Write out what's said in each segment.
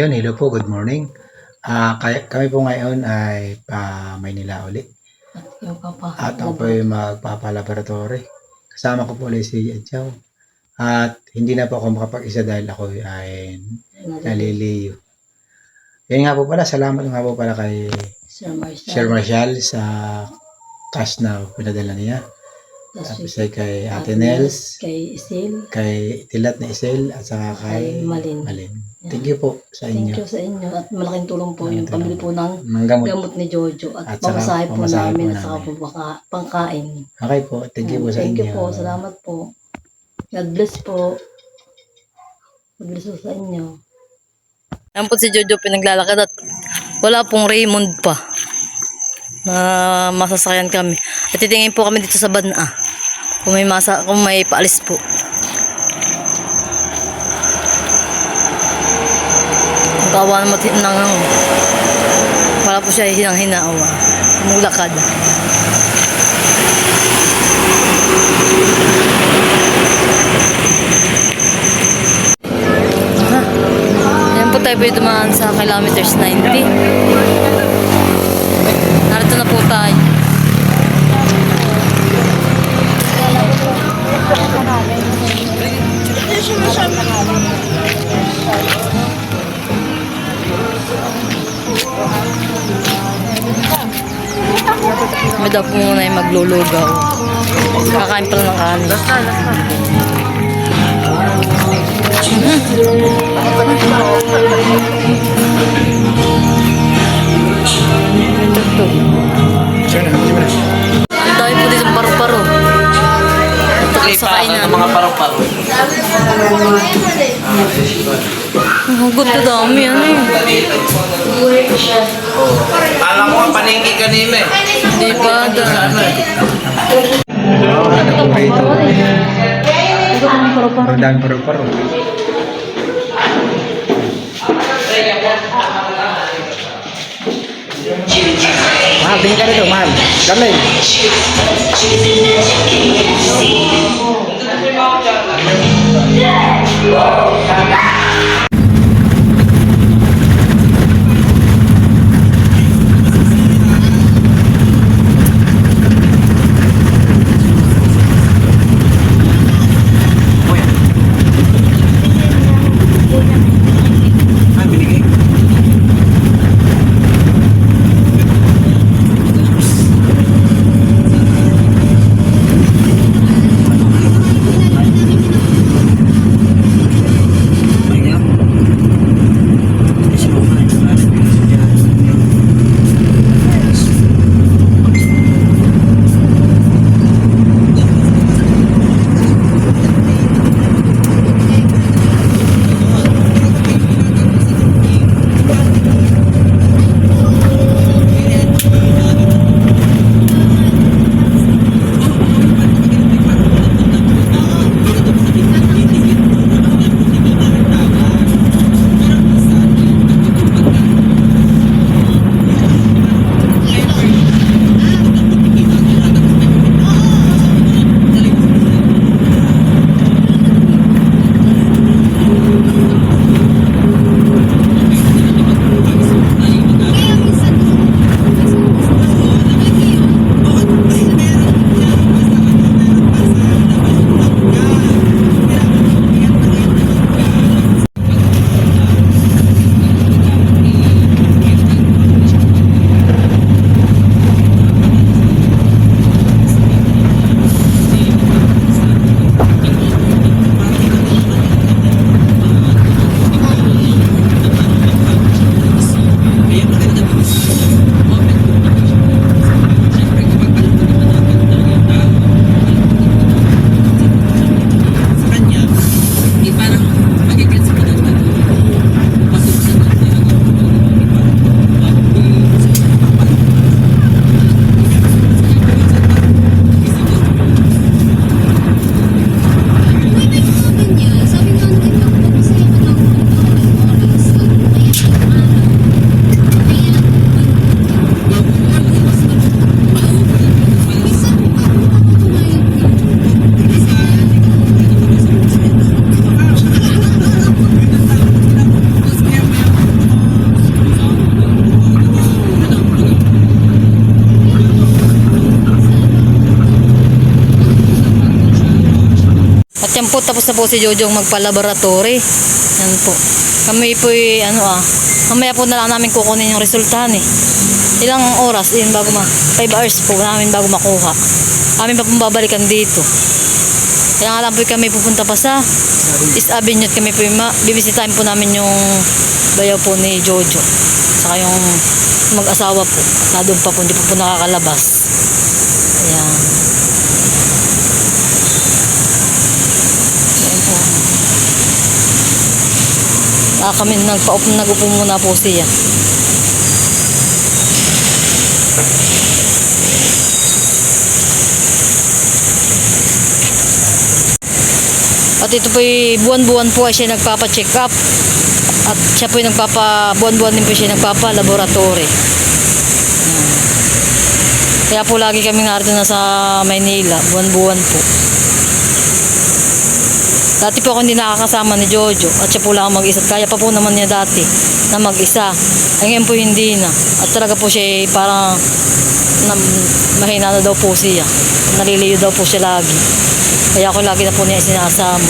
Ayun, hello po, good morning. Ah, kaya, kami po ngayon ay pa Maynila uli. At yung. At ako po ay magpapalaboratory. Kasama ko po ulit si Adjaw. At hindi na po ako makapag-isa dahil ako ay naliliyo. Yan nga po pala, salamat nga po pala kay Sir Marshall. Sir Marshall sa cash na pinadala niya. Tapos ay kay Ate Nels, Kay Isil. kay Tilat na Isel, at saka kay Kay Malin. Malin. Thank you po sa Thank inyo. you sa inyo. At malaking tulong po Malaking yung pamili po ng Ng gamot. gamot ni Jojo. At, At saka pamasahe po pamasahe po namin at saka namin. po baka, pangkain. Okay po, thank you po sa Thank inyo. you po. Salamat po. God bless po. God bless po sa inyo. Yan po si Jojo pinaglalakad at wala pong Raymond pa na masasakyan kami. At titingin po kami dito sa Bana. Kung may masa, kung may paalis po. Ang kawa naman ng wala po siya hinang hinawa. Tumulakad. Ayan po tayo po dumaan sa kilometers 90. Daw po muna yung maglulugaw. Kakain pa lang ng kanin. Ito. Sa kainan. mga paru-paro. Ang hugot na dami. Ano yun? Alam ko ang paningki kanina eh. Hindi pa. Da. Ano eh. Ano po kayo ito? Ang dami paru-paro. Mahal, tingin ka dito, mahal. Yeah! Whoa! Come back! Darling. po, tapos na po si Jojo magpa-laboratory. Yan po. Kami po ano ah, mamaya po na lang namin kukunin yung resultahan eh. Ilang oras, yun bago ma, 5 hours po namin bago makuha. Amin pa pong babalikan dito. Kaya nga lang po kami pupunta pa sa East Avenue kami po yung bibisitahin po namin yung bayaw po ni Jojo. Saka yung mag-asawa po. Na doon pa po, hindi po po nakakalabas. Ayan po. Ah, kami nagpa-up, nag-upo muna po siya. At ito po buwan-buwan po ay siya nagpapa-check up. At siya po nagpapa, buwan-buwan din po siya nagpapa-laboratory. Kaya po lagi kami narito na sa Maynila, buwan-buwan po. Dati po ako hindi nakakasama ni Jojo at siya po lang ang mag-isa. Kaya pa po naman niya dati na mag-isa. Ay ngayon po hindi na. At talaga po siya ay parang na, mahina na daw po siya. Naliliyo daw po siya lagi. Kaya ako lagi na po niya sinasama.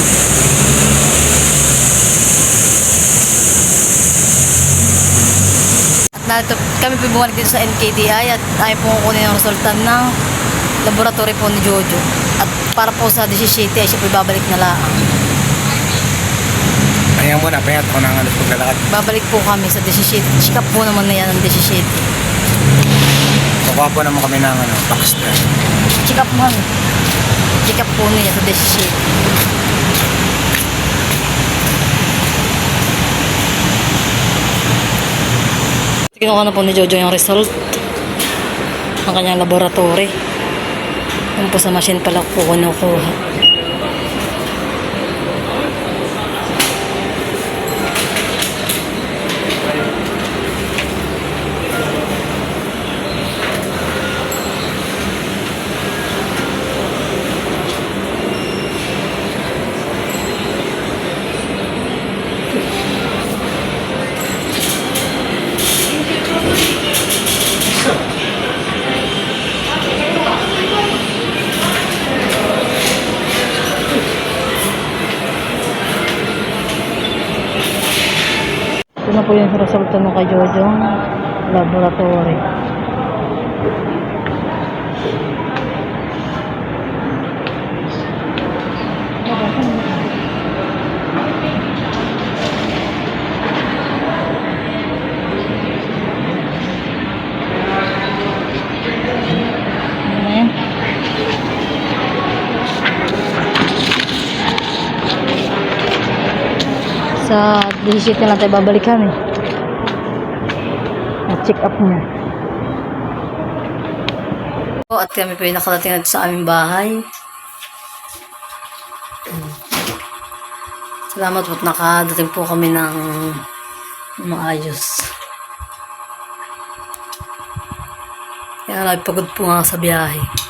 Narito, kami po bumalik dito sa NKTI at ayaw po kukunin ang resulta ng laboratory po ni Jojo. At para po sa 17 ay siya po babalik na lang. Ayan muna, pahingat ako ng alas paglalakad. Babalik po kami sa 17. Check up po naman na yan ang 17. Kukuha po naman kami ng ano, Baxter. Check up mo. Check up po niya sa 17. Kinuha na po ni Jojo yung result ng kanyang laboratory. Yung po sa machine pala po. Ito po yung resulta ng kay Jojo laboratory. Sa 17 na tayo babalikan eh. check up niya. Po, at kami po yung nakarating na sa aming bahay. Salamat po at nakadating po kami ng maayos. Kaya nagpagod po nga sa biyahe.